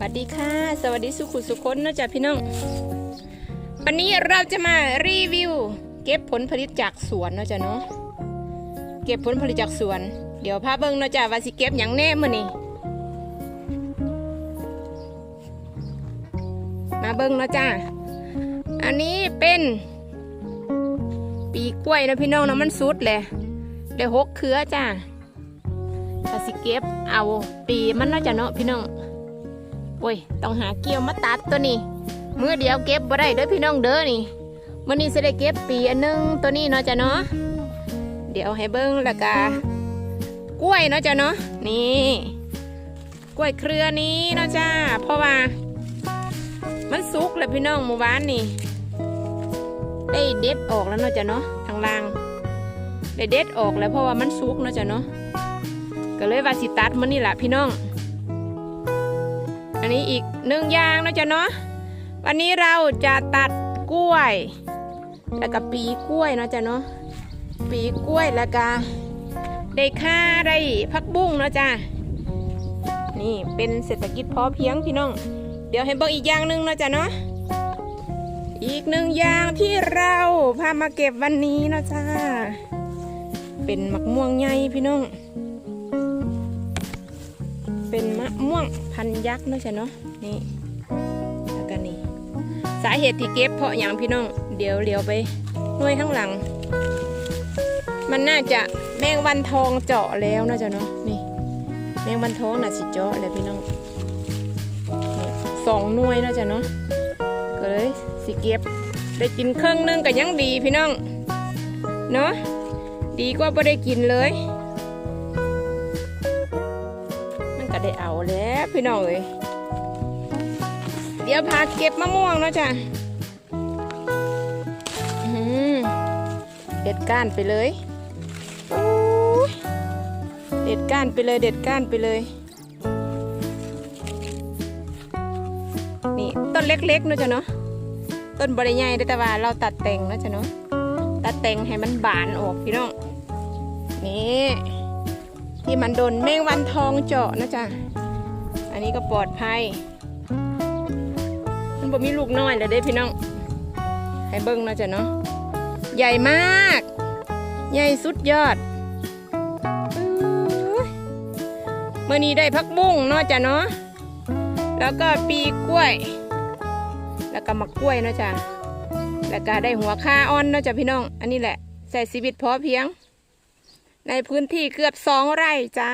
สวัสดีค่ะ สวัสดีสุขุสุคนนะจ๊ะพี่น้อง วันนี้เราจะมารีวิว เก็บผลผลิตจากสวนนาะจ๊ะเนาะ เก็บผลผลิตจากสวน เดี๋ยวพาเบิ้งนาะจ๊ะว่าสิเก็บอย่างแน่มื้อนี้มาเบิ้งนาะจ้าอันนี้เป็น ปีกล้วยนะพี่น้องนะมันสุดแหละได้หกเครือจ้าถ้าสิเก็บเอาปีมันเนาะจ้ะเนาะพี่น้อง โอ้ย ต้องหาเกี่ยวมาตัดตัวนี้เมื่อเดียวเก็บบ่ได้เด้อพี่น้องเด้อนี่มื่อนี้จะได้เก็บปีอันหนึงตัวนี้เนาะจ้ะเนาะ เดี๋ยวให้เบิ้งแล้วก็กล้วยเนาะจ้ะเนาะ นี่ กล้วยเครือนี้เนาะจ้า เพราะว่า มันสุกแล้วพี่น้องหมู่บ้านนี่ ได้เด็ดออกแล้วเนาะจ้ะเนาะทางล่างได้เด็ดออกแล้วเพราะว่ามันสุกเนาะจ้ะเนาะ ก็เลยว่าสิตัดมันนี่แหละพี่น้อง นนี้อีกหนึ่งอย่างนะจ้ะเนาะวันนี้เราจะตัดกล้วยแล้วก็ปีกล้วยนะจ้ะเนาะปีกล้วยแล้วก็ได้ค่าได้พักบุ้งนะจ้ะนี่เป็นเศรษฐกิจพอเพียงพี่น้อง เดี๋ยวให้เบิ่งอีกอย่างหนึ่งนะจ้ะเนาะอีกหนึ่งอย่างที่เราพามาเก็บวันนี้นะจ้าเป็นมะม่วงใหญ่พี่น้อง เป็นมะม่วงพันยักษ์เนาะจ้ะเนาะนี่แล้วก็นี่สาเหตุที่เก็บเพราะอย่างพี่น้อง เดี๋ยวเลี้ยวไปหน่วยข้างหลัง มันน่าจะแมงวันทองเจาะแล้วนาะจ้ะเนาะนี่ แมงวันทองน่ะสิเจาะเลยพี่น้องสองหน่วยนาะจ้ะเนาะก็เลยสิเก็บได้กินครื่งนึงก็ยังดีพี่น้องเนาะดีกว่าไม่ได้กินเลย ได้เอาแล้วพี่น้องเอ้ยเดี๋ยวพาเก็บมะม่วงเนาะจ้ะเด็ดก้านไปเลยเด็ดก้านไปเลยเด็ดก้านไปเลย นี่ต้นเล็กๆเนะจ้ะเนาะต้นบริใหญ่เด้แต่ว่าเราตัดแต่งเนะจ้ะเนาะตัดแต่งให้มันบานออกพี่น้องนี่ ที่มันโดนแมงวันทองเจาะนะจ๊ะ อันนี้ก็ปลอดภัย มันบ่มีลูกน้อยเลยเด้พี่น้อง ให้เบิ้งนะจ้ะเนาะ ใหญ่มาก ใหญ่สุดยอดอื้อมื่อนี้ได้พักบุ้งเนาะจ้ะเนาะ แล้วก็ปีกล้วย แล้วก็มะกล้วยเนาะจ้ะแล้วก็ได้หัวคาอ่อนเนาะจ้ะพี่น้อง อันนี้แหละใส่ชีวิตพอเพียง ในพื้นที่เกือบสองไร่จ้า